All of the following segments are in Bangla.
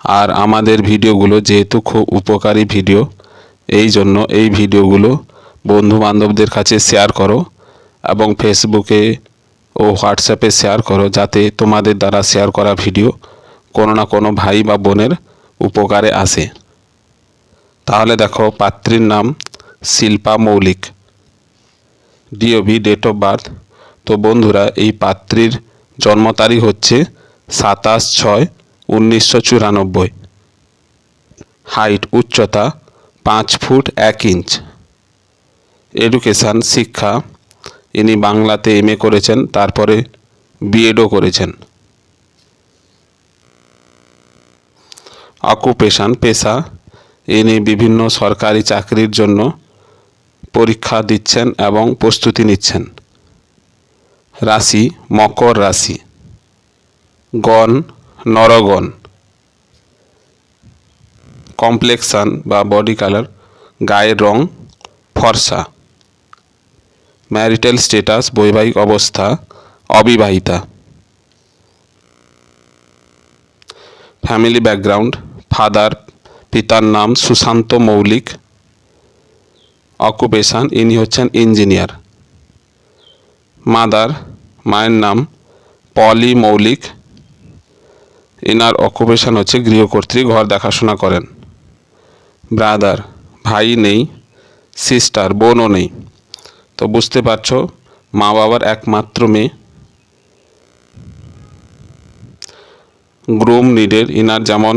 আর আমাদের ভিডিওগুলো যেহেতু খুব উপকারী ভিডিও, এই জন্য এই ভিডিওগুলো বন্ধু বান্ধবদের কাছে শেয়ার করো এবং ফেসবুকে ও হোয়াটসঅ্যাপে শেয়ার করো যাতে তোমাদের দ্বারা শেয়ার করা ভিডিও কোনো না কোনো ভাই বা বোনের উপকারে আসে। তাহলে দেখো পাত্রীর নাম শিল্পা মৌলিক ডিওভি ডেট অফ বার্থ তো বন্ধুরা, এই পাত্রীর জন্ম তারিখ হচ্ছে সাতাশ ছয় উনিশশো চুরানব্বই। হাইট উচ্চতা, পাঁচ ফুট এক ইঞ্চ। এডুকেশান শিক্ষা, ইনি বাংলাতে এম করেছেন, তারপরে বিএডও করেছেন। অকুপেশান পেশা, ইনি বিভিন্ন সরকারি চাকরির জন্য পরীক্ষা দিচ্ছেন এবং প্রস্তুতি নিচ্ছেন। রাশি, মকর রাশি। গণ নরগণ। কমপ্লেক্সান বা বডি কালার, গায়ের রং, ফর্সা। ম্যারিটাল স্ট্যাটাস বৈবাহিক অবস্থা, অবিবাহিতা। ফ্যামিলি ব্যাকগ্রাউন্ড, ফাদার, পিতার নাম সুশান্ত মৌলিক। অকুপেশান, ইনি হচ্ছেন ইঞ্জিনিয়ার। মাদার, মায়ের নাম পলি মৌলিক। এনার অকুপেশান হচ্ছে গৃহকর্ত্রী ঘর দেখাশোনা করেন। ব্রাদার, ভাই নেই, সিস্টার, বোনও নেই। তো বুঝতে পারছ মা বাবার একমাত্র মেয়ে। গ্রুম নিডের ইনার যেমন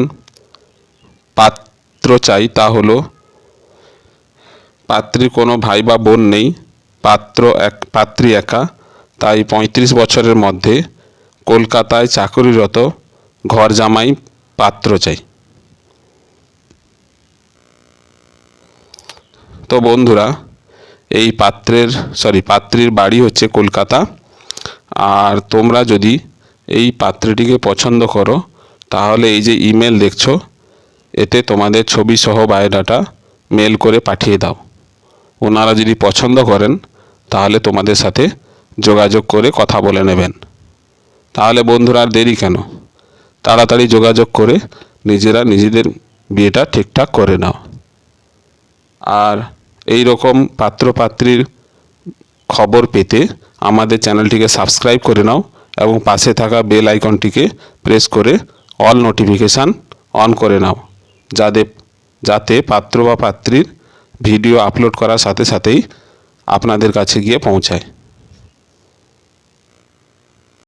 পাত্র চাই, তা হলো পাত্রীর কোনো ভাই বা বোন নেই, পাত্র এক, পাত্রী একা। তাই পঁয়ত্রিশ বছরের মধ্যে কলকাতায় চাকরিরত ঘর জামাই, পাত্র চাই। তো বন্ধুরা, এই পাত্রের সরি পাত্রীর বাড়ি হচ্ছে কলকাতা। আর তোমরা যদি এই পাত্রটিকে পছন্দ করো, তাহলে এই যে ইমেল দেখছ, এতে তোমাদের ছবি সহ বায়োডাটা মেল করে পাঠিয়ে দাও। ওনারা যদি পছন্দ করেন, তাহলে তোমাদের সাথে যোগাযোগ করে কথা বলে নেবেন। তাহলে বন্ধুরা আর দেরি কেন? তাড়াতাড়ি যোগাযোগ করে নিজেরা নিজেদের বিয়েটা ঠিকঠাক করে নাও। আর এই রকম পাত্র পাত্রীর খবর পেতে আমাদের চ্যানেলটিকে সাবস্ক্রাইব করে নাও এবং পাশে থাকা বেল আইকনটিকে প্রেস করে অল নোটিফিকেশান অন করে নাও। যাতে যাতে পাত্র বা পাত্রীর ভিডিও আপলোড করার সাথে সাথেই আপনাদের কাছে গিয়ে পৌঁছায়।